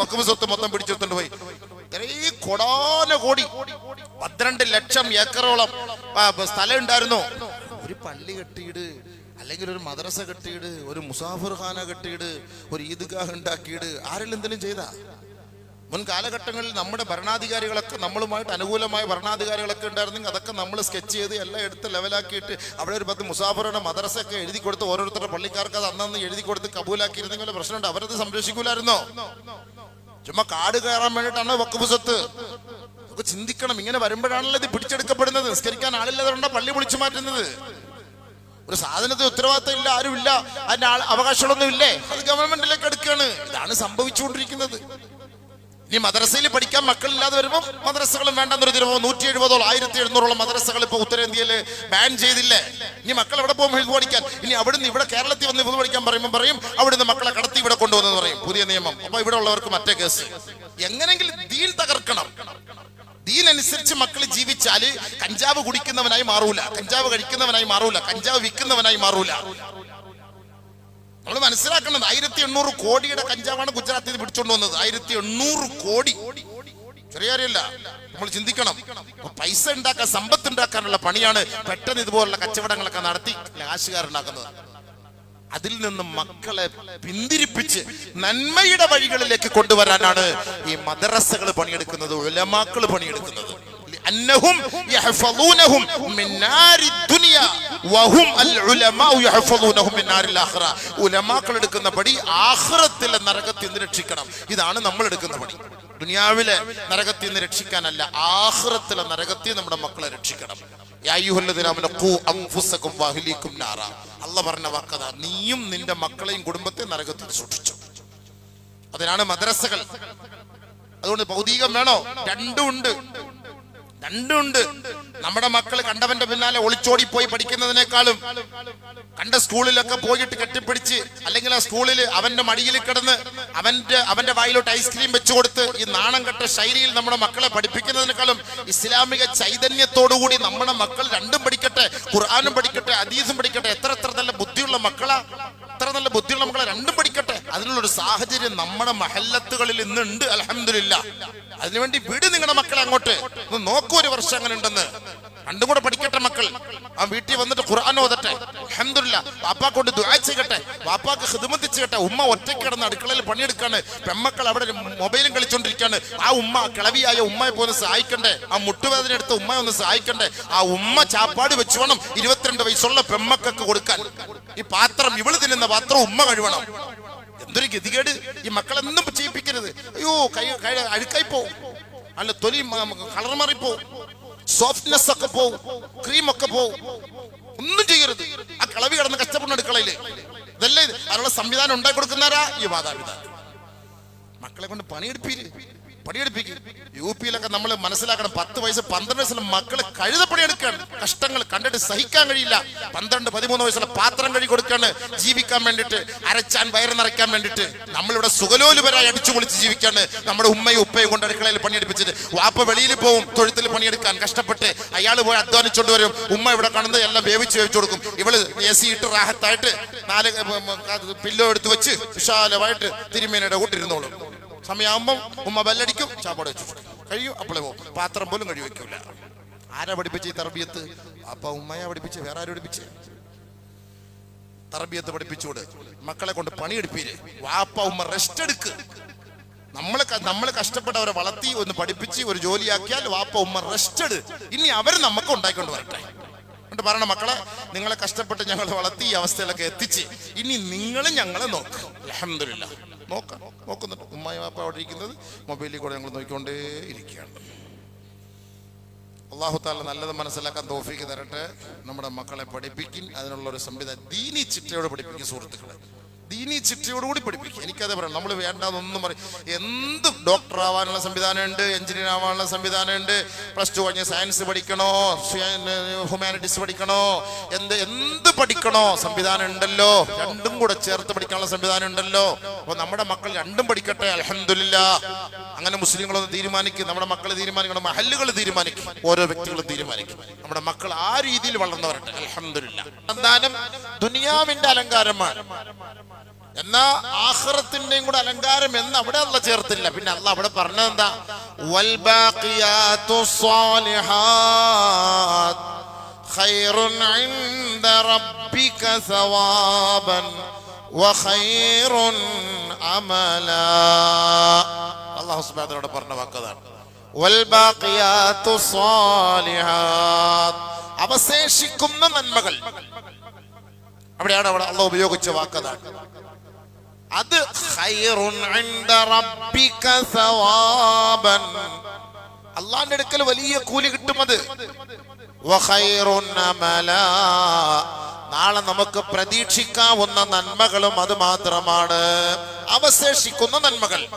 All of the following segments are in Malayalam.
വഖഫ് സ്വത്ത് മൊത്തം പിടിച്ചെടുത്തോണ്ട് പോയി. ഇത്രയും കൊടാന കോടി. പന്ത്രണ്ട് ലക്ഷം ഏക്കറോളം സ്ഥലം ഉണ്ടായിരുന്നു. ഒരു പള്ളി കെട്ടിയിട് അല്ലെങ്കിൽ ഒരു മദ്രസ കെട്ടിയിട് ഒരു മുസാഫർ ഖാന കെട്ടിയിട് ഒരു ഈദ്ഗാഹ് ഉണ്ടാക്കിയിട് ആരെങ്കിലും എന്തെങ്കിലും ചെയ്താ? മുൻ കാലഘട്ടങ്ങളിൽ നമ്മുടെ ഭരണാധികാരികളൊക്കെ നമ്മളുമായിട്ട് അനുകൂലമായ ഭരണാധികാരികളൊക്കെ ഉണ്ടായിരുന്നെങ്കിൽ അതൊക്കെ നമ്മൾ സ്കെച്ച് ചെയ്ത് എല്ലാം എടുത്ത് ലെവലാക്കിയിട്ട് അവിടെ ഒരു പത്ത് മുസാഫറുടെ മദ്രസയൊക്കെ എഴുതി കൊടുത്ത് ഓരോരുത്തരുടെ പള്ളിക്കാർക്ക് അത് അന്നന്ന് എഴുതി കൊടുത്ത് കബൂലാക്കിയിരുന്നെങ്കിൽ പ്രശ്നമുണ്ട്? അവരത് സംരക്ഷിക്കൂലായിരുന്നോ? ചുമ്മാ കാട് കയറാൻ വേണ്ടിയിട്ടാണ് വക്കുഫ് സ്വത്ത്. നമുക്ക് ചിന്തിക്കണം. ഇങ്ങനെ വരുമ്പോഴാണല്ലോ ഇത് പിടിച്ചെടുക്കപ്പെടുന്നത്. നിസ്കരിക്കാൻ ആളില്ലാതെ പള്ളി പൊളിച്ചു മാറ്റുന്നത്. ഒരു സാധനത്തിന് ഉത്തരവാദിത്തം ഇല്ല ആരുമില്ല. അതിന്റെ അവകാശങ്ങളൊന്നും ഇല്ലേ? അത് ഗവൺമെന്റിലേക്ക് എടുക്കുകയാണ് ഇതാണ് സംഭവിച്ചുകൊണ്ടിരിക്കുന്നത്. ഇനി മദ്രസയിൽ പഠിക്കാൻ മക്കളില്ലാതെ വരുമ്പോൾ മദ്രസകളും വേണ്ടെന്നൊരു തീരുമാനം നൂറ്റി എഴുപതോളം ആയിരത്തി എഴുന്നൂറോളം മദ്രസകൾ ഇപ്പൊ ഉത്തരേന്ത്യയിൽ ബാൻ ചെയ്തില്ലേ? ഇനി മക്കൾ എവിടെ പോകും ഹിഫ്ദ് പഠിക്കാൻ? ഇനി അവിടുന്ന് ഇവിടെ കേരളത്തിൽ വന്ന് ഹിഫ്ദ് പഠിക്കാൻ പറയുമ്പോൾ പറയും അവിടുന്ന് മക്കളെ കടത്തി ഇവിടെ കൊണ്ടുവന്നു പറയും. പുതിയ നിയമം. അപ്പൊ ഇവിടെ ഉള്ളവർക്ക് മറ്റേ കേസ് എങ്ങനെങ്കിലും ദീൻ തകർക്കണം. ദീനനുസരിച്ച് മക്കൾ ജീവിച്ചാൽ കഞ്ചാവ് കുടിക്കുന്നവനായി മാറൂല. കഞ്ചാവ് കഴിക്കുന്നവനായി മാറൂല. കഞ്ചാവ് വിൽക്കുന്നവനായി മാറൂല. നമ്മൾ മനസ്സിലാക്കണം ആയിരത്തി എണ്ണൂറ് കോടിയുടെ കഞ്ചാവാണ് ഗുജറാത്തിൽ നിന്ന് പിടിച്ചോണ്ട് വന്നത്. ആയിരത്തി എണ്ണൂറ് കോടി. ചെറിയ നമ്മൾ ചിന്തിക്കണം. പൈസ ഉണ്ടാക്കാൻ സമ്പത്ത് ഉണ്ടാക്കാനുള്ള പണിയാണ് പെട്ടെന്ന് ഇതുപോലുള്ള കച്ചവടങ്ങളൊക്കെ നടത്തി കാശുകാരുണ്ടാക്കുന്നത് അതിൽ നിന്ന് മക്കളെ പിന്തിരിപ്പിച്ച് നന്മയുടെ വഴികളിലേക്ക് കൊണ്ടുവരാനാണ് ഈ മദ്രസകൾ പണിയെടുക്കുന്നത് ഉലമാക്കൾ പണിയെടുക്കുന്നത്. അന്നഹും യഹ്ഫളൂനഹും മിൻ നാരി ദുനിയ വഹും അൽ ഉലമാഉ യഹ്ഫളൂനഹും മിൻ നാരിൽ ആഖിറ. ഉലമാക്കൾ എടുക്കുന്ന പടി ആഖിറത്തിലെ നരകത്തിൽ നിന്ന് രക്ഷിക്കണം. ഇതാണ് നമ്മൾ എടുക്കുന്ന പടി. ദുനിയാവിലെ നരകത്തിൽ നിന്ന് രക്ഷിക്കാനല്ല ആഹ്റത്തിലെ നരകത്തിൽ നമ്മുടെ മക്കളെ രക്ഷിക്കണം. അല്ല പറഞ്ഞ വാക്കത നീയും നിന്റെ മക്കളെയും കുടുംബത്തെ നരകത്തിൽ സൂക്ഷിച്ചു. അതിനാണ് മദ്രസകൾ. അതുകൊണ്ട് ഭൗതികം വേണോ? രണ്ടും ഉണ്ട്. രണ്ടുണ്ട്. നമ്മുടെ മക്കൾ കണ്ടവന്റെ പിന്നാലെ ഒളിച്ചോടി പോയി പഠിക്കുന്നതിനേക്കാളും കണ്ട സ്കൂളിലൊക്കെ പോയിട്ട് കെട്ടിപ്പിടിച്ച് അല്ലെങ്കിൽ ആ സ്കൂളിൽ അവന്റെ മടിയിൽ കിടന്ന് അവന്റെ അവന്റെ വായിലോട്ട് ഐസ്ക്രീം വെച്ചു കൊടുത്ത് ഈ നാണം കെട്ട ശൈലിയിൽ നമ്മുടെ മക്കളെ പഠിപ്പിക്കുന്നതിനേക്കാളും ഇസ്ലാമിക ചൈതന്യത്തോടുകൂടി നമ്മുടെ മക്കൾ രണ്ടും പഠിക്കട്ടെ ഖുർആാനും പഠിക്കട്ടെ അദീസും പഠിക്കട്ടെ. എത്ര എത്ര നല്ല ബുദ്ധിയുള്ള മക്കളാ? എത്ര നല്ല ബുദ്ധിയുള്ള മക്കളെ? രണ്ടും പഠിക്കട്ടെ. അതിനുള്ളൊരു സാഹചര്യം നമ്മുടെ മഹല്ലത്തുകളിൽ ഇന്നുണ്ട് അലഹമില്ല അതിനുവേണ്ടി വിട് നിങ്ങളുടെ മക്കളെ അങ്ങോട്ട്. നോക്കൂ ഒരു വർഷം അങ്ങനെ ഉണ്ടെന്ന്. രണ്ടും കൂടെ പഠിക്കട്ടെ മക്കൾ. ആ വീട്ടിൽ വന്നിട്ട് ഖുർആൻ ഓതട്ടെ. അഹമ്മദില്ല വാപ്പാ കൊണ്ട് ദുആ ചെയ്യട്ടെ. വാപ്പാക്ക് ഹിദ്മത്ത് ഉമ്മ ഒറ്റയ്ക്ക് കിടന്ന് അടുക്കളയിൽ പണിയെടുക്കാണ്. പെമ്മക്കൾ അവിടെ മൊബൈലും കളിച്ചോണ്ടിരിക്കാണ്. ആ ഉമ്മ കിളവിയായ ഉമ്മയെ പോലെ സഹായിക്കണ്ടേ? ആ മുട്ടുവേദന എടുത്ത ഉമ്മയെ ഒന്ന് സഹായിക്കണ്ടേ? ആ ഉമ്മ ചാപ്പാട് വെച്ചു വേണം ഇരുപത്തിരണ്ട് വയസ്സുള്ള പെമ്മക്കൊക്കെ കൊടുക്കാൻ. ഈ പാത്രം ഇവൾ തിന്നുന്ന പാത്രം ഉമ്മ കഴിവണം എന്തൊരു ഗതികേട്. ഈ മക്കളെന്നും ചെയ്യിപ്പിക്കരുത് അയ്യോ കൈ കൈ അഴുക്കായി പോവും. അല്ല തൊലി കളർ മാറിപ്പോവും. സോഫ്റ്റ്നെസ് ഒക്കെ പോവും. ക്രീം ഒക്കെ പോവും. ഒന്നും ചെയ്യരുത്. ആ കളവി കിടന്ന് കഷ്ടപ്പെടുന്ന അടുക്കളയിൽ ഇതല്ലേ ഇത്? അതിനുള്ള സംവിധാനം ഉണ്ടാക്കി കൊടുക്കുന്നവരാ? ഈ മാതാപിതാ മക്കളെ കൊണ്ട് പണിയെടുപ്പീര്. പണിയെടുപ്പിക്കും. യു പിയിലൊക്കെ നമ്മൾ മനസ്സിലാക്കണം പത്ത് വയസ്സ് പന്ത്രണ്ട് വയസ്സുള്ള മക്കൾ കഴുത പണിയെടുക്കാണ് കഷ്ടങ്ങൾ കണ്ടിട്ട് സഹിക്കാൻ കഴിയില്ല. പന്ത്രണ്ട് പതിമൂന്ന് വയസ്സുള്ള പാത്രം കഴുകി കൊടുക്കാണ് ജീവിക്കാൻ വേണ്ടിട്ട് അരച്ചാൻ വയറ് നിറയ്ക്കാൻ വേണ്ടിട്ട് നമ്മളിവിടെ സുഖലോലുപരായി അടിച്ചു പൊളിച്ച് ജീവിക്കാണ് നമ്മുടെ ഉമ്മയും ഉപ്പയും കൊണ്ട് അടുക്കളയിൽ പണിയെടുപ്പിച്ചിട്ട്. വാപ്പ വെളിയിൽ പോവും തൊഴുത്തിൽ പണിയെടുക്കാൻ കഷ്ടപ്പെട്ട് അയാൾ പോയി അധ്വാനിച്ചോണ്ട് വരും. ഉമ്മ ഇവിടെ കാണുന്നത് എല്ലാം വേവിച്ച് വേവിച്ചു കൊടുക്കും. ഇവൾ എ സി ഇട്ട് റാഹത്തായിട്ട് നാല് പില്ലോ എടുത്ത് വെച്ച് വിശാലമായിട്ട് തിരുമേനയുടെ കൂട്ടിരുന്നോളും. സമയമാകുമ്പോൾ ഉമ്മ ബെല്ലടിക്കും ചാപ്പാട് വെച്ചു. കഴിയും അപ്പോളെ പോകും പാത്രം പോലും കഴി വെക്കൂല ആരാ പഠിപ്പിച്ച ഈ തർബിയത്ത്? അപ്പൊ ഉമ്മയെ പഠിപ്പിച്ച് വേറെ ആരും പഠിപ്പിച്ച്? തർബിയത്ത് പഠിപ്പിച്ചൂട്. മക്കളെ കൊണ്ട് പണിയെടുപ്പീര്. വാപ്പ ഉമ്മ റെസ്റ്റ് എടുക്ക്. നമ്മളെ നമ്മൾ കഷ്ടപ്പെട്ട് അവരെ വളർത്തി ഒന്ന് പഠിപ്പിച്ച് ഒരു ജോലിയാക്കിയാൽ വാപ്പ ഉമ്മ റെസ്റ്റ് എടു. ഇനി അവർ നമുക്ക് ഉണ്ടാക്കിക്കൊണ്ട് വരട്ടെ. എന്നിട്ട് പറയണ മക്കളെ നിങ്ങളെ കഷ്ടപ്പെട്ട് ഞങ്ങൾ വളർത്തി ഈ അവസ്ഥയിലൊക്കെ എത്തിച്ച്. ഇനി നിങ്ങൾ ഞങ്ങളെ നോക്ക്. അലഹമില്ല നോക്കാം. നോക്കുന്നുണ്ട്. ഉമ്മായി വാപ്പ അവിടെ ഇരിക്കുന്നത്. മൊബൈലിൽ കൂടെ ഞങ്ങൾ നോക്കിക്കൊണ്ടേ ഇരിക്കുകയാണ്. അള്ളാഹു താല നല്ലത് മനസ്സിലാക്കാൻ തോഫിക്ക് തരട്ടെ. നമ്മുടെ മക്കളെ പഠിപ്പിക്കും. അതിനുള്ള ഒരു സംവിധാനം ദീനി ചിട്ടയോട് പഠിപ്പിക്കും സുഹൃത്തുക്കളെ. ദീനി ചിട്ടയോടുകൂടി പഠിപ്പിക്കും. എനിക്കതേ പറയാം നമ്മൾ വേണ്ടാന്നൊന്നും പറയും. എന്ത് ഡോക്ടർ ആവാനുള്ള സംവിധാനമുണ്ട് എഞ്ചിനീയർ ആവാനുള്ള സംവിധാനമുണ്ട് പ്ലസ് ടു കഴിഞ്ഞ് സയൻസ് പഠിക്കണോ ഹ്യൂമാനിറ്റീസ് പഠിക്കണോ എന്ത് എന്ത് പഠിക്കണോ സംവിധാനം ഉണ്ടല്ലോ രണ്ടും കൂടെ ചേർത്ത് പഠിക്കാനുള്ള സംവിധാനം ഉണ്ടല്ലോ അപ്പൊ നമ്മുടെ മക്കൾ രണ്ടും പഠിക്കട്ടെ അലഹമില്ല അങ്ങനെ മുസ്ലിങ്ങളൊന്ന് തീരുമാനിക്കും നമ്മുടെ മക്കൾ തീരുമാനിക്കണം മഹല്ലുകൾ തീരുമാനിക്കും ഓരോ വ്യക്തികളും തീരുമാനിക്കും. നമ്മുടെ മക്കൾ ആ രീതിയിൽ വളർന്നു വരട്ടെ അലഹമില്ല സന്താനം ദുനിയാവിന്റെ അലങ്കാരമാണ്. എന്നാ ആഹ്റത്തിന്റെയും കൂടെ അലങ്കാരം എന്ന് അവിടെ അല്ല ചേർത്തില്ല. പിന്നെ അല്ല അവിടെ പറഞ്ഞത് എന്താ? വ പറഞ്ഞ വാക്കതാണ് അവശേഷിക്കുന്ന നന്മകൾ. അവിടെയാണ് അവിടെ അള്ള ഉപയോഗിച്ച വാക്കതാണ് അത് അള്ളാന്റെ അടുക്കൽ വലിയ കൂലി കിട്ടും അത്. നാളെ നമുക്ക് പ്രതീക്ഷിക്കാവുന്ന നന്മകളും അത് മാത്രമാണ്. അവശേഷിക്കുന്ന നന്മകൾ.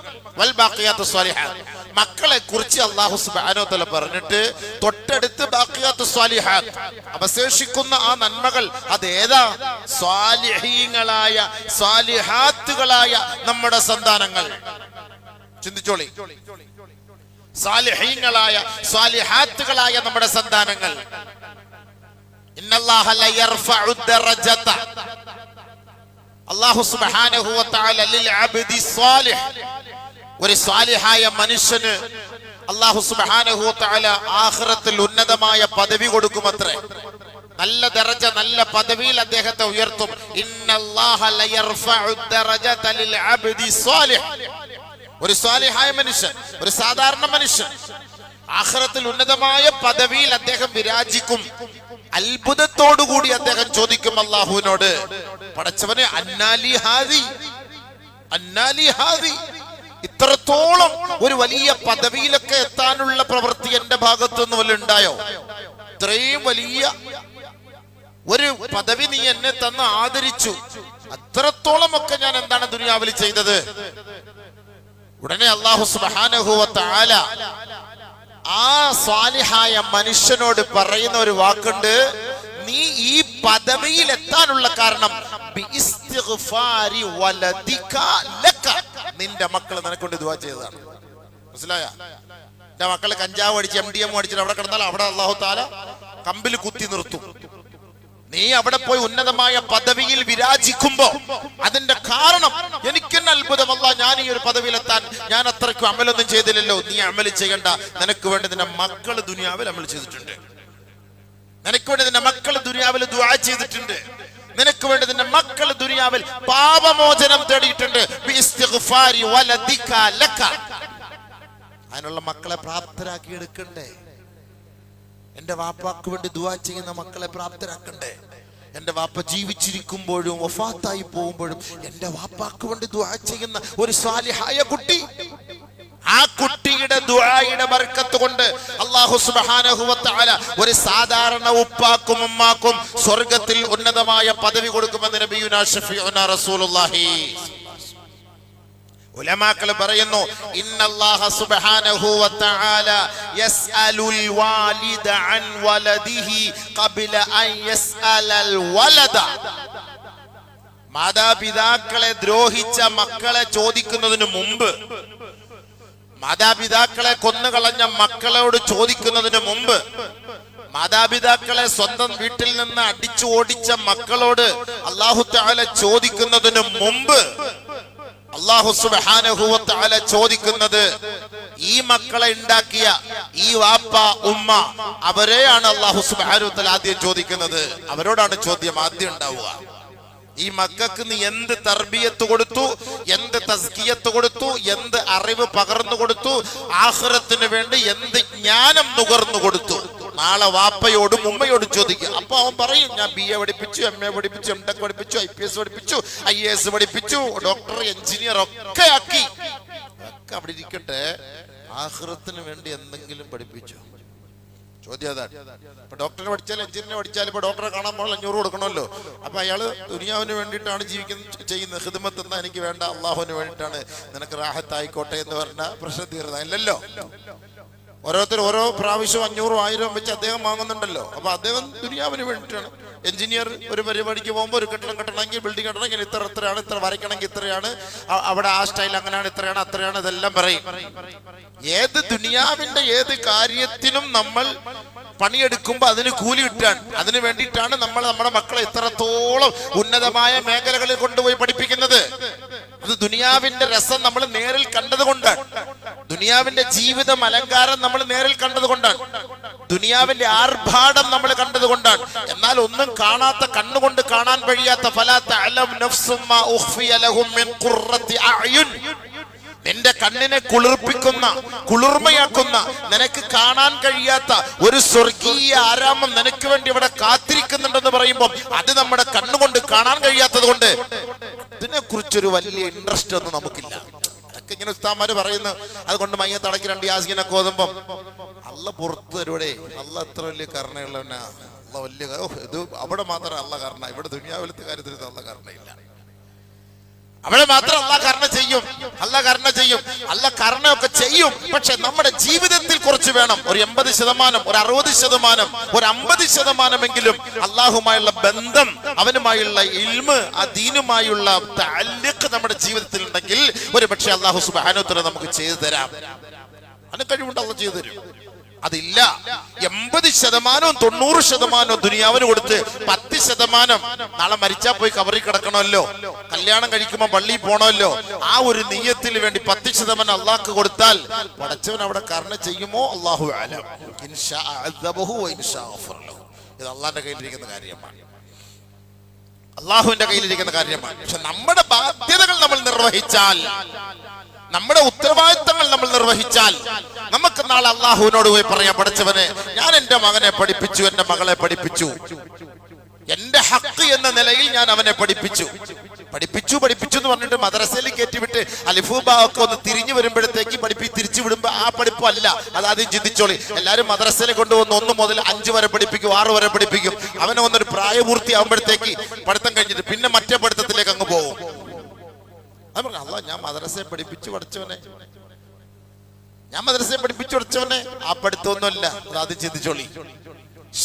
മക്കളെ കുറിച്ച് അള്ളാഹു സുബാനോത്തല പറഞ്ഞിട്ട് തൊട്ടടുത്ത് ബാക്കിയാത്ത സ്വാലിഹാത്ത് അവശേഷിക്കുന്ന ആ നന്മകൾ അതേതാ? സ്വാലിഹീങ്ങളായ സ്വാലിഹാത്തുകളായ നമ്മുടെ സന്താനങ്ങൾ. ചിന്തിച്ചോളി. സാലിഹീങ്ങളായ സ്വാലിഹാത്തുകളായ നമ്മുടെ സന്താനങ്ങൾ. ഒരു ഉന്നതമായ പദവി കൊടുക്കുമത്രേ. നല്ല ദറജ നല്ല പദവിയിൽ അദ്ദേഹത്തെ ഉയർത്തും. ഒരു സ്വാലിഹായ മനുഷ്യൻ ഒരു സാധാരണ മനുഷ്യൻ ആഖിറത്തിൽ ഉന്നതമായ പദവിയിൽ അദ്ദേഹം വിരാജിക്കും. അത്ഭുതത്തോടുകൂടി അദ്ദേഹം ചോദിക്കും അള്ളാഹുവിനോട് പടച്ചവനെ അന്നാലി ഹാദി അന്നാലി ഹാദി ഇത്രത്തോളം ഒരു വലിയ പദവിയിലൊക്കെ എത്താനുള്ള പ്രവൃത്തി എന്റെ ഭാഗത്തുനിന്ന് വല്ല ഉണ്ടായോ? ഇത്രയും വലിയ ഒരു പദവി നീ എന്നെ തന്ന് ആദരിച്ചു. അത്രത്തോളം ഒക്കെ ഞാൻ എന്താണ് ദുനിയാവിൽ ചെയ്തത്? ഉടനെ അള്ളാഹു സുബാനഹുവ താല ആ സ്വാലിഹായ മനുഷ്യനോട് പറയുന്ന ഒരു വാക്കുണ്ട് നീ ഈ പദവിയിൽ എത്താനുള്ള കാരണം. നിന്റെ മക്കൾ നിനക്കൊണ്ട് ദുആ ചെയ്തതാണ്. മനസ്സിലായ? എന്റെ മക്കൾ കഞ്ചാവ് അടിച്ച് എം ഡി എം അടിച്ചിട്ട് അവിടെ കിടന്നാൽ അവിടെ അള്ളാഹു താല കമ്പിൽ കുത്തി നിർത്തും. നീ അവിടെ പോയി ഉന്നതമായ പദവിയിൽ വിരാജിക്കുമ്പോ അതിന്റെ കാരണം എനിക്കെന്നെ അത്ഭുതമല്ല ഞാൻ ഈ ഒരു പദവിയിലെത്താൻ ഞാൻ അത്രയ്ക്കും അമലൊന്നും ചെയ്തില്ലല്ലോ. നീ അമൽ ചെയ്യണ്ട. നിനക്ക് വേണ്ടി നിന്റെ മക്കൾ ദുനിയാവിൽ അമൽ ചെയ്തിട്ടുണ്ട്. നിനക്ക് വേണ്ടി നിന്റെ മക്കൾ ദുനിയാവിൽ ദുആ ചെയ്തിട്ടുണ്ട്. നിനക്ക് വേണ്ടി നിന്റെ മക്കൾ ദുനിയാവിൽ പാപമോചനം തേടിയിട്ടുണ്ട്. അതിനുള്ള മക്കളെ പ്രാപ്തരാക്കി എടുക്കണ്ടേ? എന്റെ വാപ്പാക്ക് വേണ്ടി ദുവാ ചെയ്യുന്ന മക്കളെ പ്രാപ്തരാക്കണ്ടേ? എന്റെ വാപ്പ ജീവിച്ചിരിക്കുമ്പോഴും വഫാത്തായി പോകുമ്പോഴും എന്റെ വാപ്പാക്ക് വേണ്ടി ദുവാ ചെയ്യുന്ന ഒരു സ്വാലിഹായ കുട്ടി ആ കുട്ടിയുടെ ദുആയുടെ ബർക്കത്ത് കൊണ്ട് അല്ലാഹു സുബ്ഹാനഹു വ തആല ഒരു സാധാരണ ഉപ്പാക്കും ഉമ്മാക്കും സ്വർഗത്തിൽ ഉന്നതമായ പദവി കൊടുക്കുമെന്ന് നബിയുനാ ഷഫീഉനാ റസൂലുള്ളാഹി. ഉലമാക്കൾ പറയുന്നു സുബ്ഹാനഹു യസ്അലുൽ വാലിദ അൻ ഖബല യസ്അലൽ മാതാപിതാക്കളെ ദ്രോഹിച്ച മക്കളെ ചോദിക്കുന്നതിന് മുമ്പ് മാതാപിതാക്കളെ കൊന്നുകളഞ്ഞ മക്കളോട് ചോദിക്കുന്നതിന് മുമ്പ് മാതാപിതാക്കളെ സ്വന്തം വീട്ടിൽ നിന്ന് അടിച്ചു ഓടിച്ച മക്കളോട് അള്ളാഹു തആല ചോദിക്കുന്നതിന് മുമ്പ് അള്ളാഹു തആല ചോദിക്കുന്നത് ഈ മക്കളെ ഉണ്ടാക്കിയ ഈ വാപ്പ ഉമ്മ അവരെയാണ് അള്ളാഹു തആല ആദ്യം ചോദിക്കുന്നത്. അവരോടാണ് ചോദ്യം ആദ്യം ഉണ്ടാവുക. ഈ മക്കൾക്ക് നീ എന്ത് തർബിയത്ത് കൊടുത്തു എന്ത് തസ്കിയത്ത് കൊടുത്തു എന്ത് അറിവ് പകർന്നു കൊടുത്തു ആഹ്റത്തിന് വേണ്ടി എന്ത് ജ്ഞാനം നുകർന്നു കൊടുത്തു? നാളെ വാപ്പയോടും ഉമ്മയോടും ചോദിക്കുക അപ്പൊ അവൻ പറയും ഞാൻ ബി എ പഠിപ്പിച്ചു എം എ പഠിപ്പിച്ചു എം ടെക് പഠിപ്പിച്ചു ഐ പി എസ് പഠിപ്പിച്ചു ഐ എ എസ് പഠിപ്പിച്ചു ഡോക്ടർ എഞ്ചിനീയർ ഒക്കെ ആക്കി. ഒക്കെ അവിടെ ഇരിക്കട്ടെ. ആഹ്റത്തിന് വേണ്ടി എന്തെങ്കിലും പഠിപ്പിച്ചു? ചോദ്യം അതാണ്. ഇപ്പൊ ഡോക്ടറെ പഠിച്ചാൽ എഞ്ചിനീയർ പഠിച്ചാൽ ഇപ്പൊ ഡോക്ടറെ കാണാൻ പോകാൻ അഞ്ഞൂറ് കൊടുക്കണമല്ലോ. അപ്പൊ അയാൾ ദുനിയാവിന് വേണ്ടിയിട്ടാണ് ജീവിക്കുന്നത് ചെയ്യുന്നത് ഹിദമത്ത് എന്നാ എനിക്ക് വേണ്ട അള്ളാഹുവിന് വേണ്ടിയിട്ടാണ്. നിനക്ക് റാഹത്തായിക്കോട്ടെ എന്ന് പറഞ്ഞ പ്രശ്നം തീർന്ന അല്ലല്ലോ ഓരോരുത്തർ ഓരോ പ്രാവശ്യം അഞ്ഞൂറും ആയിരവും വെച്ച് അദ്ദേഹം വാങ്ങുന്നുണ്ടല്ലോ. അപ്പൊ അദ്ദേഹം ദുനിയാവിന് വേണ്ടിയിട്ടാണ്. എഞ്ചിനീയർ ഒരു പരിപാടിക്ക് പോകുമ്പോൾ ഒരു കെട്ടിടം കെട്ടണമെങ്കിൽ ബിൽഡിംഗ് കെട്ടണമെങ്കിൽ ഇത്ര ഇത്രയാണ് ഇത്ര വരയ്ക്കണമെങ്കിൽ ഇത്രയാണ് അവിടെ ആ സ്റ്റൈൽ അങ്ങനെയാണ് ഇത്രയാണ് അത്രയാണ് ഇതെല്ലാം പറയും. ഏത് ദുനിയാവിന്റെ ഏത് കാര്യത്തിനും നമ്മൾ പണിയെടുക്കുമ്പോൾ അതിന് കൂലി കിട്ടാൻ അതിന് വേണ്ടിയിട്ടാണ് നമ്മൾ നമ്മുടെ മക്കളെ ഇത്രത്തോളം ഉന്നതമായ മേഖലകളിൽ കൊണ്ടുപോയി പഠിപ്പിക്കുന്നത്. അത് ദുനിയാവിന്റെ രസം നമ്മൾ നേരിൽ കണ്ടത് ദുനിയാവിന്റെ ജീവിതം അലങ്കാരം നമ്മൾ നേരിൽ കണ്ടത് കൊണ്ടാണ് ദുനിയാവിന്റെ ആർഭാടം നമ്മൾ കണ്ടത് കൊണ്ടാണ് എന്നാൽ ഒന്നും കാണാത്ത കണ്ണുകൊണ്ട് കാണാൻ കഴിയാത്ത നിന്റെ കണ്ണിനെ കുളിർപ്പിക്കുന്ന കുളിർമയാക്കുന്ന നിനക്ക് കാണാൻ കഴിയാത്ത ഒരു സ്വർഗീയ ആരാമം നിനക്ക് വേണ്ടി ഇവിടെ കാത്തിരിക്കുന്നുണ്ടെന്ന് പറയുമ്പോൾ അത് നമ്മുടെ കണ്ണുകൊണ്ട് കാണാൻ കഴിയാത്തത് കൊണ്ട് ഇതിനെ കുറിച്ചൊരു വലിയ ഇൻട്രസ്റ്റ് ഒന്നും നമുക്കില്ല. അതൊക്കെ ഇങ്ങനെ ഉസ്താമാര് പറയുന്നു. അതുകൊണ്ട് മയ്യ അടക്കി രണ്ട് യാസിനെ കോതുമ്പം. അല്ല പുറത്ത് തരൂടെ അല്ല അത്ര വലിയ കരുണയുള്ളവനാ. അല്ല വലിയ ഇത് അവിടെ മാത്രം അല്ല കരുണ. ഇവിടെ ദുനിയാവിലത്തെ കാര്യത്തിൽ അല്ല കരുണയില്ല. അവിടെ മാത്രം അല്ല കർണ ചെയ്യും. അല്ല കർണ ചെയ്യും. അല്ല കർണയൊക്കെ ചെയ്യും. പക്ഷെ നമ്മുടെ ജീവിതത്തിൽ കുറച്ച് വേണം. ഒരു എൺപത് ശതമാനം ഒരു അറുപത് ശതമാനം ഒരു അമ്പത് ശതമാനമെങ്കിലും അള്ളാഹുമായുള്ള ബന്ധം അവനുമായുള്ള ഇൽമ് ആ ദീനുമായുള്ള താല്യക്ക് നമ്മുടെ ജീവിതത്തിൽ ഉണ്ടെങ്കിൽ ഒരു പക്ഷെ അള്ളാഹു സുബാനോത്തര നമുക്ക് ചെയ്തു തരാം. അതിന് കഴിവുണ്ട് ചെയ്തു തരും. അതില്ല. എൺപത് ശതമാനവും തൊണ്ണൂറ് ശതമാനവും ദുനിയാവിന് കൊടുത്ത് പത്ത് ശതമാനം നാളെ മരിച്ചാ പോയി കവറി കിടക്കണമല്ലോ. കല്യാണം കഴിക്കുമ്പോൾ പള്ളിയിൽ പോണമല്ലോ. ആ ഒരു നെയ്യത്തിൽ വേണ്ടി പത്ത് ശതമാനം അള്ളാഹ്ക്ക് കൊടുത്താൽ പടച്ചവൻ അവിടെ കർണ ചെയ്യുമോ? അള്ളാഹു. ഇത് അള്ളാന്റെ കയ്യിലിരിക്കുന്ന കാര്യമാണ്. അള്ളാഹുവിന്റെ കയ്യിലിരിക്കുന്ന കാര്യമാണ്. പക്ഷെ നമ്മുടെ ബാധ്യതകൾ നമ്മൾ നിർവഹിച്ചാൽ നമ്മുടെ ഉത്തരവാദിത്തങ്ങൾ നമ്മൾ നിർവഹിച്ചാൽ നമുക്ക് നാളെ അള്ളാഹുവിനോട് പോയി പറയാം പഠിച്ചവനെ ഞാൻ എന്റെ മകനെ പഠിപ്പിച്ചു എന്റെ മകളെ പഠിപ്പിച്ചു. എന്റെ ഹക്ക് എന്ന നിലയിൽ ഞാൻ അവനെ പഠിപ്പിച്ചു. പഠിപ്പിച്ചു പഠിപ്പിച്ചു എന്ന് പറഞ്ഞിട്ട് മദ്രസയിൽ കയറ്റിവിട്ട് അലിഫുബാവൊക്കെ ഒന്ന് തിരിഞ്ഞു വരുമ്പോഴത്തേക്ക് പഠിപ്പി തിരിച്ചു വിടുമ്പോ ആ പഠിപ്പ് അല്ല. അത് ആദ്യം ചിന്തിച്ചോളി. എല്ലാരും മദ്രസയിൽ കൊണ്ടുവന്ന് ഒന്ന് മുതൽ അഞ്ചു വരെ പഠിപ്പിക്കും ആറ് വരെ പഠിപ്പിക്കും. അവനെ ഒന്നൊരു പ്രായപൂർത്തി ആകുമ്പോഴത്തേക്ക് പഠിത്തം കഴിഞ്ഞിട്ട് പിന്നെ മറ്റേ പഠിത്തത്തിലേക്ക് അങ്ങ് പോകും അത് പറഞ്ഞു അല്ല ഞാൻ മദ്രസയെ പഠിപ്പിച്ചു പഠിച്ചവനെ. ഞാൻ മദ്രസയെ പഠിപ്പിച്ചു പഠിച്ചവനെ. ആ പഠിത്തമൊന്നുമല്ല. അത് ചിന്തിച്ചോളി.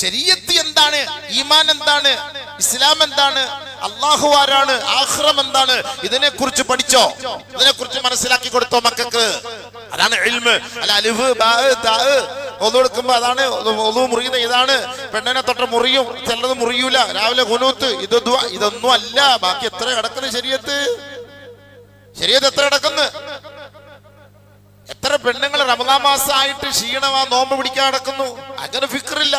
ശരീരത്തി എന്താണ്? ഈമാൻ എന്താണ്? ഇസ്ലാം എന്താണ്? അള്ളാഹു ആരാണ്? ആഹ്റം എന്താണ്? ഇതിനെ കുറിച്ച് പഠിച്ചോ? ഇതിനെ കുറിച്ച് മനസ്സിലാക്കി കൊടുത്തോ മക്കൾക്ക്? അതാണ് അല്ല അലിഫ് ഒതു കൊടുക്കുമ്പോ അതാണ് ഒതു മുറിയുന്ന ഇതാണ് പെണ്ണിനെ തൊട്ട് മുറിയും ചിലത് മുറിയൂല. രാവിലെ കുനൂത്ത് ഇത്. ഇതൊന്നും അല്ല. ബാക്കി എത്ര കിടക്കുന്നു ശരീരത്ത്? ശരീരത്ത് എത്ര കിടക്കുന്നു? എത്ര പെണ്ണുങ്ങൾ റമദാ മാസമായിട്ട് ക്ഷീണമാ നോമ്പ് പിടിക്കാൻ നടക്കുന്നു? അങ്ങനെ ഫിക്റില്ല.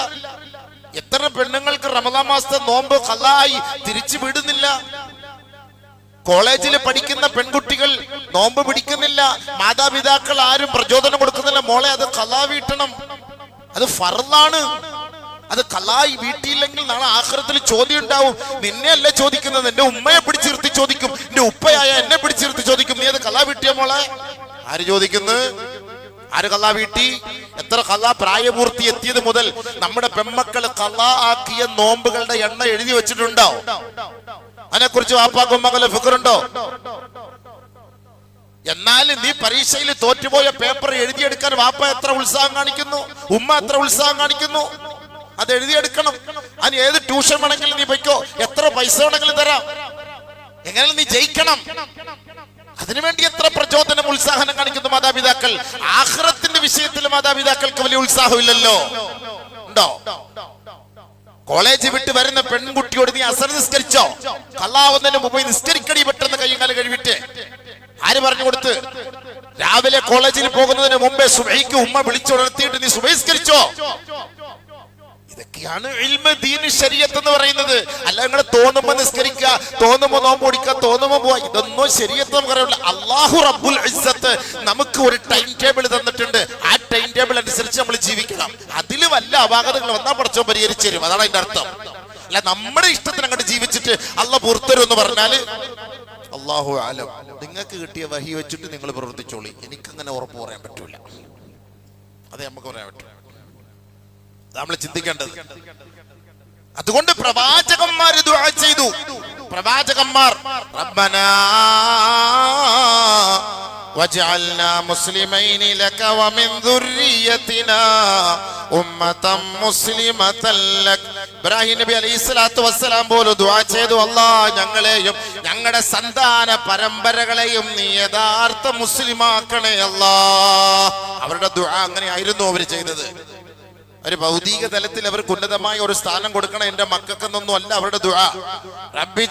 എത്ര പെണ്ണുങ്ങൾക്ക് റമദാ മാസത്തെ നോമ്പ് കലായി തിരിച്ചു വിടുന്നില്ല? കോളേജിൽ പഠിക്കുന്ന പെൺകുട്ടികൾ നോമ്പ് പിടിക്കുന്നില്ല. മാതാപിതാക്കൾ ആരും പ്രചോദനം കൊടുക്കുന്നില്ല. മോളെ അത് കലാ വീട്ടണം. അത് ഫറലാണ് അത് കലായി വീട്ടിയില്ലെങ്കിൽ നാളെ ആഹ്രത്തിൽ ചോദ്യം ഉണ്ടാവും. നിന്നെ അല്ല ചോദിക്കുന്നത്? എന്റെ ഉമ്മയെ പിടിച്ചിരുത്തി ചോദിക്കും. മോളെ? ആര് ചോദിക്കുന്നു? ആര് കള്ളാ വീട്ടി? എത്ര കള്ളാ പ്രായപൂർത്തി എത്തിയത് മുതൽ നമ്മുടെ പെമ്മക്കൾ കള്ളാ ആക്കിയ നോമ്പുകളുടെ എണ്ണ എഴുതി വെച്ചിട്ടുണ്ടോ? അതിനെക്കുറിച്ച് വാപ്പാക്കും മകളെ ഫിക്കറുണ്ടോ എന്നാൽ നീ പരീക്ഷയിൽ തോറ്റുപോയ പേപ്പർ എഴുതിയെടുക്കാൻ വാപ്പ എത്ര ഉത്സാഹം കാണിക്കുന്നു? ഉമ്മ എത്ര ഉത്സാഹം കാണിക്കുന്നു? അത് എഴുതിയെടുക്കണം. അതിന് ഏത് ട്യൂഷൻ വേണമെങ്കിലും നീ പൊയ്ക്കോ? എത്ര പൈസ വേണമെങ്കിലും തരാം? എങ്ങനെ നീ ജയിക്കണം? അതിനുവേണ്ടി എത്ര പ്രചോദനം ഉത്സാഹനം കാണിക്കുന്നു മാതാപിതാക്കൾ? ആഹ്റത്തിന്റെ വിഷയത്തിൽ മാതാപിതാക്കൾക്ക് വലിയ ഉത്സാഹമില്ലല്ലോ. ഉണ്ടോ? കോളേജ് വിട്ട് വരുന്ന പെൺകുട്ടിയോട് നീ അസർ നിസ്കരിച്ചോ? കള്ളാവുന്നതിന് മുമ്പ് നിസ്കരിക്കടി പെട്ടെന്ന് കൈകാലം കാലം കഴിവിട്ട് ആര് പറഞ്ഞു കൊടുത്ത്? രാവിലെ കോളേജിൽ പോകുന്നതിന് മുമ്പേ സുബൈക്ക് ഉമ്മ വിളിച്ചുണർത്തിയിട്ട് നീ സുബൈസ്കരിച്ചോ ഇതൊക്കെയാണ് എന്ന് പറയുന്നത്. അല്ല നിങ്ങൾ തോന്നുമ്പോ നിസ്കരിക്കുക തോന്നുമ്പോ നോമ്പ് ഓടിക്കുക തോന്നുമ്പോ പോവാ ഇതൊന്നും ശരീഅത്ത് നമുക്ക് അറിയില്ല അള്ളാഹു റബ്ബുൽ ഇസ്സത്ത് നമുക്ക് ഒരു ടൈം ടേബിൾ തന്നിട്ടുണ്ട്. ആ ടൈം ടേബിൾ അനുസരിച്ച് നമ്മൾ ജീവിക്കണം. അതിൽ വല്ല അപാകതകൾ വന്നാൽ പഠിച്ചോ പരിഹരിച്ചു തരും. അതാണ് അതിന്റെ അർത്ഥം. അല്ല നമ്മുടെ ഇഷ്ടത്തിന് അങ്ങോട്ട് ജീവിച്ചിട്ട് അല്ല പുറത്തരും എന്ന് പറഞ്ഞാൽ അള്ളാഹു ആലം നിങ്ങൾക്ക് കിട്ടിയ വഹി വെച്ചിട്ട് നിങ്ങൾ പ്രവർത്തിച്ചോളി. എനിക്കങ്ങനെ ഉറപ്പ് പറയാൻ പറ്റൂല. അതെ നമുക്ക് പറയാൻ പറ്റും. നമ്മൾ ചിന്തിക്കേണ്ടത് അതുകൊണ്ട് പ്രവാചകന്മാർ ദുആ ചെയ്തു പ്രവാചകന്മാർ റബ്ബനാ وجعلنا مسلمين لك ومن ذريتنا أمة مسلمة لك ഇബ്രാഹിം നബി അലൈഹി സ്വലാത്തു വസ്സലാം പോലും ദുആ ചെയ്തു അല്ലാ ഞങ്ങളെയും ഞങ്ങളുടെ സന്താന പരമ്പരകളെയും നീ യഥാർത്ഥ മുസ്ലിമാക്കണേ അല്ലാ അവരുടെ ദുആ അങ്ങനെയായിരുന്നു അവർ ചെയ്തത് ഒരു ഭൗതിക തലത്തിൽ അവർക്ക് ഉന്നതമായ ഒരു സ്ഥാനം കൊടുക്കണം എന്റെ മക്കൾക്കെന്നൊന്നും അല്ല അവരുടെ ദുആ. റബ്ബി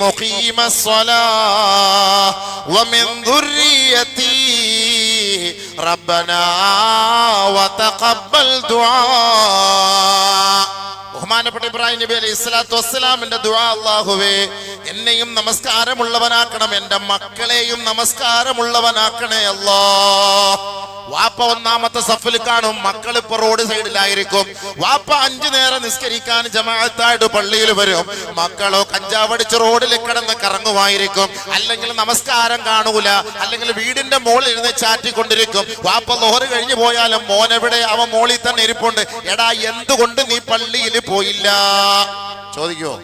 മുഖീമസ്സലാ വമിൻ റബ്ബനാ വതഖബ്ബൽ ദുആ. ബഹുമാനപ്പെട്ട ഇബ്രാഹിം നബി അലൈഹി സ്വലാത്തു വസ്സലാമിന്റെ ദുആ അല്ലാഹുവേ എന്നെയും നമസ്കാരമുള്ളവനാക്കണം എന്റെ മക്കളെയും നമസ്കാരമുള്ളവനാക്കണേ അല്ലാ. വാപ്പ ഒന്നാമത്തെ സഫിൽ കാണും മക്കൾ ഇപ്പൊ റോഡ് സൈഡിലായിരിക്കും. വാപ്പ അഞ്ചു നേരം നിസ്കരിക്കാൻ ജമാഅത്തായിട്ട് പള്ളിയിൽ വരും. മക്കളോ കഞ്ചാവടിച്ച് റോഡിൽ കിടന്ന് കറങ്ങുമായിരിക്കും. അല്ലെങ്കിൽ നമസ്കാരം കാണൂല അല്ലെങ്കിൽ വീടിന്റെ മോളിൽ ഇരുന്ന് ചാറ്റിക്കൊണ്ടിരിക്കും. വാപ്പ ലോറ് കഴിഞ്ഞു പോയാലും മോനെവിടെ അവൻ മോളിൽ തന്നെ ഇരിപ്പുണ്ട്. എടാ എന്തുകൊണ്ട് നീ പള്ളിയിൽ പോയില്ല? ചോദിക്കോ.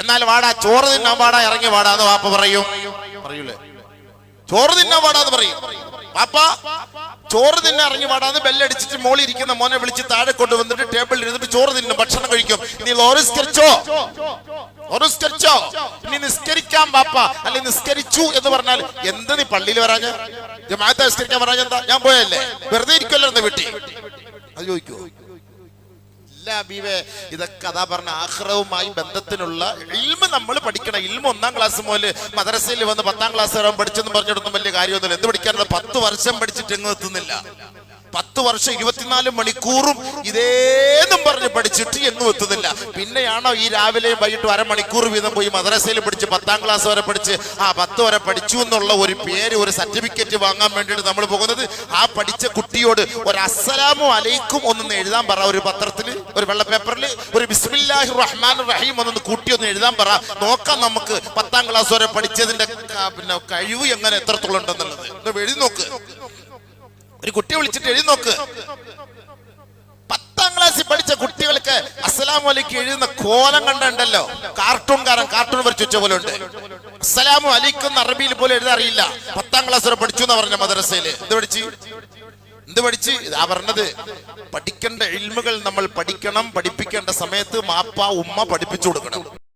എന്നാൽ വാടാ ചോറ് തിന്നാൻ വാടാ ഇറങ്ങി വാടാ എന്ന് വാപ്പ പറയും. പറയൂലേ? ചോറ് തിന്നാൻ പാടാന്ന് പറയും. വാപ്പ ചോറ് തിന്നാൻ ഇറങ്ങി വാടാന്ന് ബെല്ലടിച്ചിട്ട് മോളിൽ ഇരിക്കുന്ന മോനെ വിളിച്ച് താഴെ കൊണ്ടുവന്നിട്ട് ടേബിളിൽ ഇരുന്നിട്ട് ചോറ് തിന്നും ഭക്ഷണം കഴിക്കും. നീ ലോറിസ്കരിച്ചോ? ലോറിസ്കരിച്ചോ? നീ നിസ്കരിക്കാൻ വാപ്പ. അല്ലെ നിസ്കരിച്ചു എന്ന് പറഞ്ഞാൽ എന്ത് നീ പള്ളിയിൽ വരാഞ്ഞ്? ജമാഅത്തെ നിസ്കരിക്കാൻ പറഞ്ഞ ഞാൻ പോയല്ലേ വെറുതെ ഇരിക്കുമല്ലോ എന്താ വീട്ടിൽ. അത് ചോദിക്കൂ ഇല്ല അബീവേ ഇതൊക്കെ അതാ പറഞ്ഞ ആഹ്റവുമായി ബന്ധത്തിനുള്ള ഇൽമ നമ്മൾ പഠിക്കണം. ഇൽമ ഒന്നാം ക്ലാസ് മുതൽ മദ്രസയിൽ വന്ന് പത്താം ക്ലാസ് വരെ പഠിച്ചെന്ന് പറഞ്ഞിടത്തും വലിയ കാര്യമൊന്നുമില്ല. എന്ത് പഠിക്കാറുണ്ട് പത്ത് വർഷം പഠിച്ചിട്ട് എങ്ങും എത്തുന്നില്ല. പത്ത് വർഷം ഇരുപത്തിനാല് മണിക്കൂറും ഇതേന്നും പറഞ്ഞ് പഠിച്ചിട്ട് എങ്ങും എത്തുന്നില്ല. പിന്നെയാണോ ഈ രാവിലെയും വൈകിട്ടും അരമണിക്കൂർ വീതം പോയി മദ്രസയിൽ പഠിച്ച് പത്താം ക്ലാസ് വരെ പഠിച്ച് ആ പത്ത് വരെ പഠിച്ചു എന്നുള്ള ഒരു പേര് ഒരു സർട്ടിഫിക്കറ്റ് വാങ്ങാൻ വേണ്ടിയിട്ട് നമ്മൾ പോകുന്നത്? ആ പഠിച്ച കുട്ടിയോട് ഒരു അസ്സലാമു അലൈക്കും ഒന്നൊന്ന് എഴുതാൻ പറ ഒരു പത്രത്തിൽ ഒരു വെള്ള പേപ്പറിൽ ഒരു ബിസ്മില്ലാഹി റഹ്മാൻ റഹീം ഒന്നൊന്ന് കൂട്ടി ഒന്ന് എഴുതാൻ പറ. നോക്കാം നമുക്ക് പത്താം ക്ലാസ് വരെ പഠിച്ചതിന്റെ പിന്നെ കഴിവ് എങ്ങനെ എത്രത്തോളം ഉണ്ടെന്നുള്ളത്. എഴുതി നോക്ക്. ഒരു കുട്ടി വിളിച്ചിട്ട് എഴുതി നോക്ക്. പത്താം ക്ലാസ്സിൽ പഠിച്ച കുട്ടികൾക്ക് അസ്സലാം അലൈക്കും എഴുതുന്ന കോലം കണ്ടുണ്ടല്ലോ. കാർട്ടൂൺകാരൻ കാർട്ടൂൺ വരച്ച് വെച്ച പോലെ ഉണ്ട്. അസ്സലാമു അലൈക്കും അറബിയിൽ പോലും എഴുതാറിയില്ല പത്താം ക്ലാസ് വരെ പഠിച്ചു എന്ന് പറഞ്ഞ മദ്രസയിൽ. എന്ത് പഠിച്ചു? എന്ത് പഠിച്ച്? ഇതാ പറഞ്ഞത്. പഠിക്കേണ്ട ഇൽമുകൾ നമ്മൾ പഠിക്കണം പഠിപ്പിക്കേണ്ട സമയത്ത് മാപ്പ ഉമ്മ പഠിപ്പിച്ചു കൊടുക്കണം.